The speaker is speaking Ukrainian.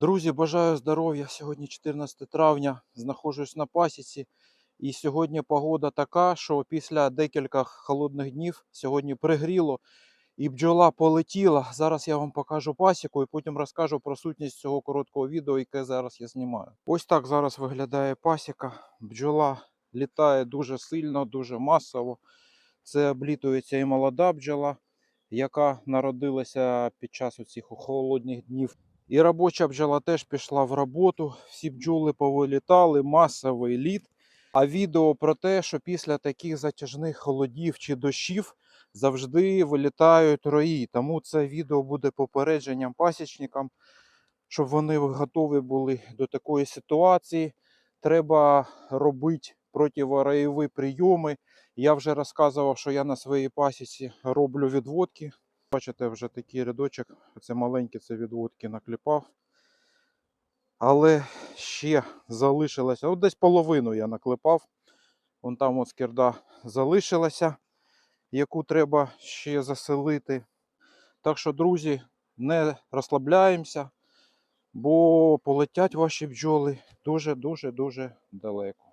Друзі, бажаю здоров'я. Сьогодні 14 травня, знаходжусь на пасіці. І сьогодні погода така, що після декількох холодних днів сьогодні пригріло і бджола полетіла. Зараз я вам покажу пасіку і потім розкажу про сутність цього короткого відео, яке зараз я знімаю. Ось так зараз виглядає пасіка. Бджола літає дуже сильно, дуже масово. Це облітується і молода бджола, яка народилася під час оцих холодних днів. І робоча бджола теж пішла в роботу. Всі бджоли повилітали, масовий літ. А відео про те, що після таких затяжних холодів чи дощів завжди вилітають рої. Тому це відео буде попередженням пасічникам, щоб вони готові були до такої ситуації. Треба робити противороєві прийоми. Я вже розказував, що я на своїй пасіці роблю відводки. Бачите, вже такий рядочок, це маленькі це відводки накліпав. Але ще залишилося. От десь половину я наклепав. Вон там от скирда залишилася, яку треба ще заселити. Так що, друзі, не розслабляємося, бо полетять ваші бджоли дуже-дуже дуже далеко.